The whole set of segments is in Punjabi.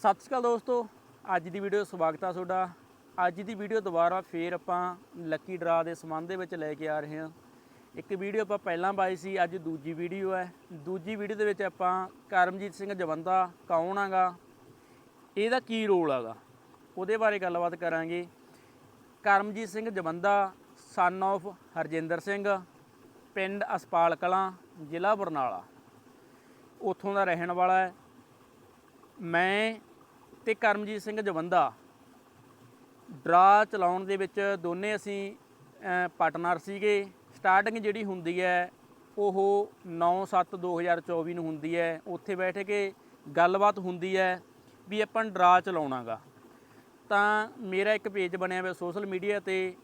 ਸਤਿ ਸ਼੍ਰੀ ਅਕਾਲ ਦੋਸਤੋ, ਅੱਜ ਦੀ ਵੀਡੀਓ ਸਵਾਗਤ ਆ ਤੁਹਾਡਾ। ਅੱਜ ਦੀ ਵੀਡੀਓ ਦੁਬਾਰਾ ਫੇਰ ਆਪਾਂ ਲੱਕੀ ਡਰਾ ਦੇ ਸੰਬੰਧ ਦੇ ਵਿੱਚ ਲੈ ਕੇ ਆ ਰਹੇ ਹਾਂ। ਇੱਕ ਵੀਡੀਓ ਆਪਾਂ ਪਹਿਲਾਂ ਪਾਈ ਸੀ, ਅੱਜ ਦੂਜੀ ਵੀਡੀਓ ਹੈ। ਦੂਜੀ ਵੀਡੀਓ ਦੇ ਵਿੱਚ ਆਪਾਂ ਕਰਮਜੀਤ ਸਿੰਘ ਜਵੰਦਾ ਕੌਣ ਆਗਾ, ਇਹਦਾ ਕੀ ਰੋਲ ਹੈਗਾ ਉਹਦੇ ਬਾਰੇ ਗੱਲਬਾਤ ਕਰਾਂਗੇ। ਕਰਮਜੀਤ ਸਿੰਘ ਜਵੰਦਾ ਸਨ of ਹਰਜਿੰਦਰ ਸਿੰਘ, ਪਿੰਡ ਅਸਪਾਲ ਕਲਾਂ, ਜ਼ਿਲ੍ਹਾ ਬਰਨਾਲਾ। ਉੱਥੋਂ ਦਾ ਰਹਿਣ ਵਾਲਾ ਹੈ। ਮੈਂ ਤੇ ਕਰਮਜੀਤ ਸਿੰਘ ਜਵੰਦਾ। ਡਰਾ ਚਲਾਉਣ ਦੇ ਵਿੱਚ ਦੋਨੇ ਅਸੀਂ ਪਾਰਟਨਰ ਸੀਗੇ। ਸਟਾਰਟਿੰਗ ਜਿਹੜੀ ਹੁੰਦੀ ਹੈ, ਉਹ 9/7/2024 ਨੂੰ ਹੁੰਦੀ ਹੈ। ਉੱਥੇ ਬੈਠ ਕੇ ਗੱਲਬਾਤ ਹੁੰਦੀ ਹੈ ਵੀ ਆਪਾਂ ਡਰਾ ਚਲਾਉਣਾਗਾ। ਤਾਂ ਮੇਰਾ ਇੱਕ ਪੇਜ ਬਣਿਆ ਹੋਇਆ ਸੋਸ਼ਲ ਮੀਡੀਆ ਤੇ।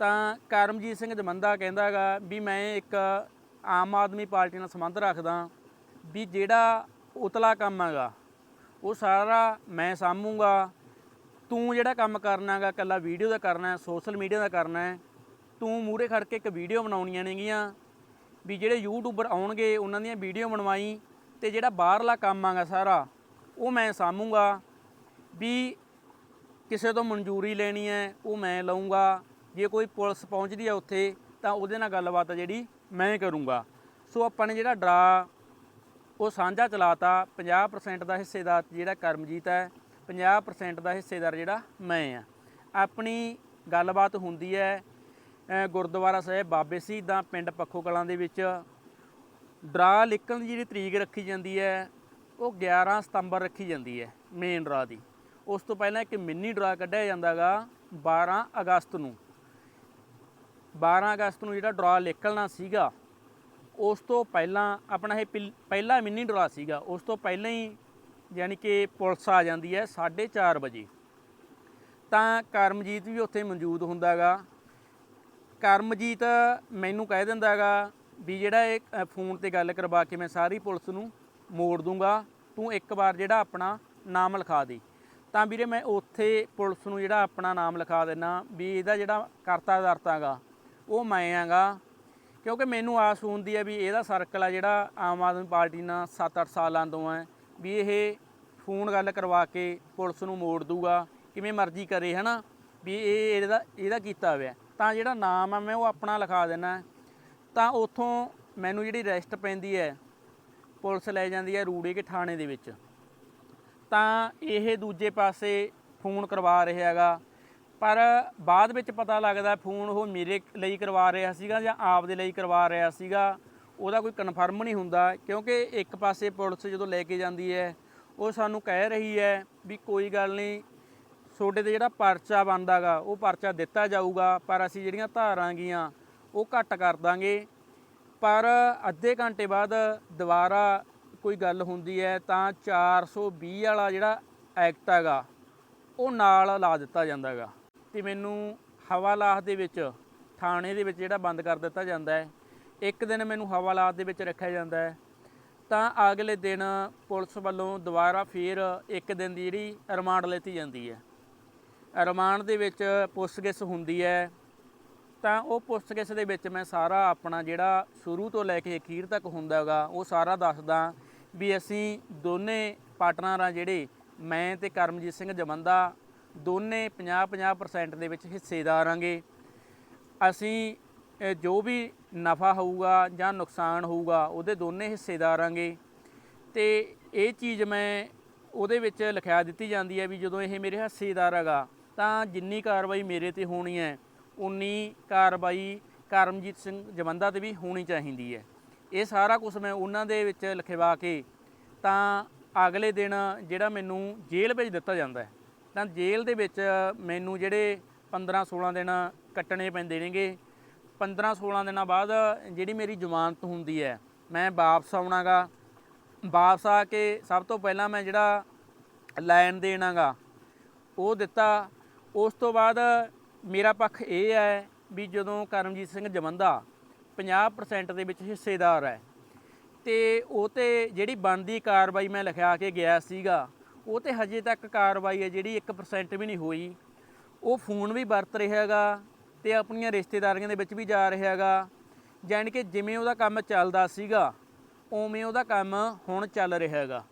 ਤਾਂ ਕਰਮਜੀਤ ਸਿੰਘ ਜਮੰਦਾ ਕਹਿੰਦਾਗਾ ਵੀ ਮੈਂ ਇੱਕ ਆਮ ਆਦਮੀ ਪਾਰਟੀ ਨਾਲ ਸੰਬੰਧ ਰੱਖਦਾ ਵੀ ਜਿਹੜਾ ਉਤਲਾ ਕੰਮ ਹੈਗਾ ਉਹ ਸਾਰਾ ਮੈਂ ਸਾਂਭੂਗਾ। ਤੂੰ ਜਿਹੜਾ ਕੰਮ ਕਰਨਾਗਾ ਇਕੱਲਾ ਵੀਡੀਓ ਦਾ ਕਰਨਾ ਸੋਸ਼ਲ ਮੀਡੀਆ ਦਾ ਕਰਨਾ ਹੈ, ਤੂੰ ਮੂਰੇ ਖੜ ਕੇ ਇੱਕ ਵੀਡੀਓ ਬਣਾਉਣੀਆਂ ਨੇਗੀਆਂ। ਵੀ ਜਿਹੜੇ ਯੂਟਿਊਬਰ ਆਉਣਗੇ, ਉਹਨਾਂ ਦੀਆਂ ਵੀਡੀਓ ਬਣਵਾਈ ਤੇ ਜਿਹੜਾ ਬਾਹਰਲਾ ਕੰਮ ਆਗਾ ਸਾਰਾ, ਉਹ ਮੈਂ ਸਾਂਭੂਗਾ। ਵੀ ਕਿਸੇ ਤੋਂ ਮਨਜ਼ੂਰੀ ਲੈਣੀ ਹੈ, ਉਹ ਮੈਂ ਲਊਂਗਾ। ਜੇ ਕੋਈ ਪੁਲਿਸ ਪਹੁੰਚਦੀ ਹੈ ਉੱਥੇ, ਤਾਂ ਉਹਦੇ ਨਾਲ ਗੱਲਬਾਤ ਜਿਹੜੀ ਮੈਂ ਕਰੂੰਗਾ। ਸੋ ਆਪਾਂ ਨੇ ਜਿਹੜਾ ਡਰਾ ਉਹ ਸਾਂਝਾ ਚਲਾਤਾ 50% ਦਾ ਹਿੱਸੇਦਾਰ ਜਿਹੜਾ ਕਰਮਜੀਤ ਹੈ 50% ਦਾ ਹਿੱਸੇਦਾਰ ਜਿਹੜਾ ਮੈਂ ਆ ਆਪਣੀ ਗੱਲਬਾਤ ਹੁੰਦੀ ਹੈ ਗੁਰਦੁਆਰਾ ਸਾਹਿਬ ਬਾਬੇ ਸ਼ਹੀਦਾਂ ਪਿੰਡ ਪੱਖੋ ਕਲਾਂ ਦੇ ਵਿੱਚ। ਡਰਾ ਲਿਖਣ ਦੀ ਜਿਹੜੀ ਤਰੀਕ ਰੱਖੀ ਜਾਂਦੀ ਹੈ, ਉਹ 11 ਸਤੰਬਰ ਰੱਖੀ ਜਾਂਦੀ ਹੈ ਮੇਨ ਡਰਾ ਦੀ। ਉਸ ਤੋਂ ਪਹਿਲਾਂ ਇੱਕ ਮਿੰਨੀ ਡਰਾ ਕੱਢਿਆ ਜਾਂਦਾਗਾ 12 ਅਗਸਤ ਨੂੰ। 12 ਅਗਸਤ ਨੂੰ ਜਿਹੜਾ ਡਰਾ ਨਿਕਲਣਾ ਸੀਗਾ ਉਸ ਤੋਂ ਪਹਿਲਾਂ ਆਪਣਾ ਇਹ ਪਿਲ- ਪਹਿਲਾ ਮਿੰਨੀ ਡਰਾ ਸੀਗਾ, ਉਸ ਤੋਂ ਪਹਿਲਾਂ ਹੀ ਯਾਨੀ ਕਿ ਪੁਲਿਸ ਆ ਜਾਂਦੀ ਹੈ 4:30 ਵਜੇ। ਤਾਂ ਕਰਮਜੀਤ ਵੀ ਉੱਥੇ ਮੌਜੂਦ ਹੁੰਦਾਗਾ। ਕਰਮਜੀਤ ਮੈਨੂੰ ਕਹਿ ਦਿੰਦਾਗਾ ਵੀ ਜਿਹੜਾ ਇਹ ਫੋਨ ਤੇ ਗੱਲ ਕਰਵਾ ਕੇ ਮੈਂ ਸਾਰੀ ਪੁਲਿਸ ਨੂੰ ਮੋੜ ਦੂੰਗਾ, ਤੂੰ ਇੱਕ ਵਾਰ ਜਿਹੜਾ ਆਪਣਾ ਨਾਮ ਲਿਖਾ ਦੇ। ਤਾਂ ਵੀਰੇ ਮੈਂ ਉੱਥੇ ਪੁਲਿਸ ਨੂੰ ਜਿਹੜਾ ਆਪਣਾ ਨਾਮ ਲਿਖਾ ਦੇਣਾ ਵੀ ਇਹਦਾ ਜਿਹੜਾ ਕਰਤਾ ਦਰਤਾਗਾ ਉਹ ਮੈਂ ਆਂਗਾ। ਕਿਉਂਕਿ ਮੈਨੂੰ ਆਸ ਹੁੰਦੀ ਹੈ ਵੀ ਇਹਦਾ ਸਰਕਲ ਆ ਜਿਹੜਾ ਆਮ ਆਦਮੀ ਪਾਰਟੀ ਨਾਲ 7-8 ਸਾਲਾਂ ਤੋਂ ਹੈ, ਵੀ ਇਹ ਫੋਨ ਗੱਲ ਕਰਵਾ ਕੇ ਪੁਲਿਸ ਨੂੰ ਮੋੜ ਦੂਗਾ, ਕਿਵੇਂ ਮਰਜ਼ੀ ਕਰੇ, ਹਨਾ? ਵੀ ਇਹ ਇਹਦਾ ਇਹਦਾ ਕੀਤਾ ਹੋਇਆ। ਤਾਂ ਜਿਹੜਾ ਨਾਮ ਆ, ਮੈਂ ਉਹ ਆਪਣਾ ਲਿਖਾ ਦੇਣਾ ਤਾਂ ਉਥੋਂ ਮੈਨੂੰ ਜਿਹੜੀ ਰੈਸਟ ਪੈਂਦੀ ਹੈ, ਪੁਲਿਸ ਲੈ ਜਾਂਦੀ ਹੈ ਰੂੜੇ ਕੇ ਥਾਣੇ ਦੇ ਵਿੱਚ। ਤਾਂ ਇਹ ਦੂਜੇ ਪਾਸੇ ਫੋਨ ਕਰਵਾ ਰਿਹਾ ਹੈਗਾ। ਪਰ ਬਾਅਦ ਵਿੱਚ ਪਤਾ ਲੱਗਦਾ ਫੋਨ ਉਹ ਮੇਰੇ ਲਈ ਕਰਵਾ ਰਿਹਾ ਸੀਗਾ ਜਾਂ ਆਪ ਦੇ ਲਈ ਕਰਵਾ ਰਿਹਾ ਸੀਗਾ। ਉਹਦਾ ਕੋਈ ਕਨਫਰਮ ਨਹੀਂ ਹੁੰਦਾ ਕਿਉਂਕਿ ਇੱਕ ਪਾਸੇ ਪੁਲਿਸ ਜਦੋਂ ਲੈ ਕੇ ਜਾਂਦੀ ਹੈ, ਉਹ ਸਾਨੂੰ ਕਹਿ ਰਹੀ ਹੈ ਵੀ ਕੋਈ ਗੱਲ ਨਹੀਂ, ਤੁਹਾਡੇ ਤੇ ਜਿਹੜਾ ਪਰਚਾ ਬਣਦਾਗਾ, ਉਹ ਪਰਚਾ ਦਿੱਤਾ ਜਾਊਗਾ, ਪਰ ਅਸੀਂ ਜਿਹੜੀਆਂ ਧਾਰਾਂ ਗੀਆਂ, ਉਹ ਘੱਟ ਕਰ ਦਾਂਗੇ। ਪਰ ਅੱਧੇ ਘੰਟੇ ਬਾਅਦ ਦੁਬਾਰਾ ਕੋਈ ਗੱਲ ਹੁੰਦੀ ਹੈ ਤਾਂ 420 ਵਾਲਾ ਜਿਹੜਾ ਐਕਟ ਹੈਗਾ, ਉਹ ਨਾਲ ਲਾ ਦਿੱਤਾ ਜਾਂਦਾਗਾ। ਤੇ ਮੈਨੂੰ ਹਵਾਲਾਤ ਦੇ ਵਿੱਚ, ਥਾਣੇ ਦੇ ਵਿੱਚ ਜਿਹੜਾ ਬੰਦ ਕਰ ਦਿੱਤਾ ਜਾਂਦਾ ਹੈ। ਇੱਕ ਦਿਨ ਮੈਨੂੰ ਹਵਾਲਾਤ ਦੇ ਵਿੱਚ ਰੱਖਿਆ ਜਾਂਦਾ ਹੈ। ਤਾਂ ਅਗਲੇ ਦਿਨ ਪੁਲਿਸ ਵੱਲੋਂ ਦੁਬਾਰਾ ਫੇਰ ਇੱਕ ਦਿਨ ਦੀ ਜਿਹੜੀ ਰਿਮਾਂਡ ਲੈਤੀ ਜਾਂਦੀ ਹੈ। ਰਿਮਾਂਡ ਦੇ ਵਿੱਚ ਪੁੱਛਗਿੱਛ ਹੁੰਦੀ ਹੈ। ਤਾਂ ਉਹ ਪੁੱਛਗਿੱਛ ਦੇ ਵਿੱਚ ਮੈਂ ਸਾਰਾ ਆਪਣਾ ਜਿਹੜਾ ਸ਼ੁਰੂ ਤੋਂ ਲੈ ਕੇ ਅਖੀਰ ਤੱਕ ਹੁੰਦਾ ਹੈਗਾ, ਉਹ ਸਾਰਾ ਦੱਸਦਾ ਵੀ ਅਸੀਂ ਦੋਨੇ ਪਾਰਟਨਰ ਆ ਜਿਹੜੇ, ਮੈਂ ਤੇ ਕਰਮਜੀਤ ਸਿੰਘ ਜਮੰਦਾ ਦੋਨੇ 50-50% ਦੇ ਵਿੱਚ ਹਿੱਸੇਦਾਰ ਆਂਗੇ ਅਸੀਂ ਜੋ ਵੀ ਨਫਾ ਹੋਊਗਾ ਜਾਂ ਨੁਕਸਾਨ ਹੋਊਗਾ, ਉਹਦੇ ਦੋਨੇ ਹਿੱਸੇਦਾਰ ਆਂਗੇ ਤੇ ਇਹ ਚੀਜ਼ ਮੈਂ ਉਹਦੇ ਵਿੱਚ ਲਿਖਿਆ ਦਿੱਤੀ ਜਾਂਦੀ ਹੈ ਵੀ ਜਦੋਂ ਇਹ ਮੇਰੇ ਹਿੱਸੇਦਾਰ ਹੈਗਾ, ਤਾਂ ਜਿੰਨੀ ਕਾਰਵਾਈ ਮੇਰੇ ਤੇ ਹੋਣੀ ਹੈ, ਉਨੀ ਕਾਰਵਾਈ ਕਰਮਜੀਤ ਸਿੰਘ ਜਵੰਦਾ ਤੇ ਵੀ ਹੋਣੀ ਚਾਹੀਦੀ ਹੈ। ਇਹ ਸਾਰਾ ਕੁਝ ਮੈਂ ਉਹਨਾਂ ਦੇ ਵਿੱਚ ਲਿਖਵਾ ਕੇ ਤਾਂ ਅਗਲੇ ਦਿਨ ਜਿਹੜਾ ਮੈਨੂੰ ਜੇਲ੍ਹ ਭੇਜ ਦਿੱਤਾ ਜਾਂਦਾ ਹੈ। ਤਾਂ ਜੇਲ੍ਹ ਦੇ ਵਿੱਚ ਮੈਨੂੰ ਜਿਹੜੇ 15 16 ਦਿਨ ਕੱਟਣੇ ਪੈਂਦੇ ਨੇਗੇ। 15 16 ਦਿਨਾਂ ਬਾਅਦ ਜਿਹੜੀ ਮੇਰੀ ਜ਼ਮਾਨਤ ਹੁੰਦੀ ਹੈ, ਮੈਂ ਵਾਪਸ ਆਉਣਾਗਾ। ਵਾਪਸ ਆ ਕੇ ਸਭ ਤੋਂ ਪਹਿਲਾਂ ਮੈਂ ਜਿਹੜਾ ਲੈਣ ਦੇਣਾਗਾ, ਉਹ ਦਿੱਤਾ। ਉਸ ਤੋਂ ਬਾਅਦ ਮੇਰਾ ਪੱਖ ਇਹ ਹੈ ਵੀ ਜਦੋਂ ਕਰਮਜੀਤ ਸਿੰਘ ਜਮੰਦਾ 50% ਦੇ ਵਿੱਚ ਹਿੱਸੇਦਾਰ ਹੈ, ਤੇ ਉਹ ਤੇ ਜਿਹੜੀ ਬਣਦੀ ਕਾਰਵਾਈ ਮੈਂ ਲਿਖਿਆ ਕੇ ਗਿਆ ਸੀਗਾ ਉਹ ਤੇ ਹਜੇ ਤੱਕ ਕਾਰਵਾਈ ਹੈ ਜਿਹੜੀ 1% ਵੀ ਨਹੀਂ ਹੋਈ। ਉਹ ਫੋਨ ਵੀ ਵਰਤ ਰਿਹਾ ਹੈਗਾ ਤੇ ਆਪਣੀਆਂ ਰਿਸ਼ਤੇਦਾਰੀਆਂ ਦੇ ਵਿੱਚ ਵੀ ਜਾ ਰਿਹਾ ਹੈਗਾ। ਜਾਣੀ ਕਿ ਜਿਵੇਂ ਉਹਦਾ ਕੰਮ ਚੱਲਦਾ ਸੀਗਾ, ਉਵੇਂ ਉਹਦਾ ਕੰਮ ਹੁਣ ਚੱਲ ਰਿਹਾ ਹੈਗਾ।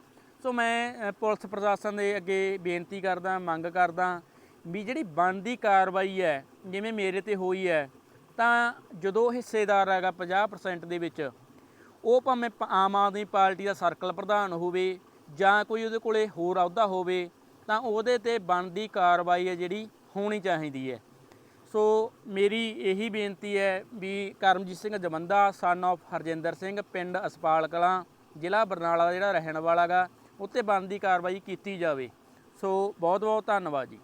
ਸੋ ਮੈਂ ਪੁਲਿਸ ਪ੍ਰਸ਼ਾਸਨ ਦੇ ਅੱਗੇ ਬੇਨਤੀ ਕਰਦਾ, ਮੰਗ ਕਰਦਾ ਵੀ ਜਿਹੜੀ ਬਣਦੀ ਕਾਰਵਾਈ ਹੈ, ਜਿਵੇਂ ਮੇਰੇ ਤੇ ਹੋਈ ਹੈ, ਤਾਂ ਜਦੋਂ ਹਿੱਸੇਦਾਰ ਹੈਗਾ 50% ਦੇ ਵਿੱਚ, ਉਹ ਭਾਵੇਂ ਆਮ ਆਦਮੀ ਪਾਰਟੀ ਦਾ ਸਰਕਲ ਪ੍ਰਧਾਨ ਹੋਵੇ ਜਾਂ ਕੋਈ ਉਹਦੇ ਕੋਲੇ ਹੋਰ ਅਹੁਦਾ ਹੋਵੇ, ਤਾਂ ਉਹਦੇ ਤੇ ਬਣਦੀ ਕਾਰਵਾਈ ਹੈ ਜਿਹੜੀ ਹੋਣੀ ਚਾਹੀਦੀ ਹੈ। ਸੋ ਮੇਰੀ ਇਹੀ ਬੇਨਤੀ ਹੈ ਵੀ ਕਰਮਜੀਤ ਸਿੰਘ ਜਮੰਦਾ ਸਨ of ਹਰਜਿੰਦਰ ਸਿੰਘ, ਪਿੰਡ ਅਸਪਾਲ ਕਲਾਂ, ਜ਼ਿਲ੍ਹਾ ਬਰਨਾਲਾ ਜਿਹੜਾ ਰਹਿਣ ਵਾਲਾ ਗਾ, ਉੱਤੇ ਬਣਦੀ ਕਾਰਵਾਈ ਕੀਤੀ ਜਾਵੇ। ਸੋ ਬਹੁਤ ਬਹੁਤ ਧੰਨਵਾਦ ਜੀ।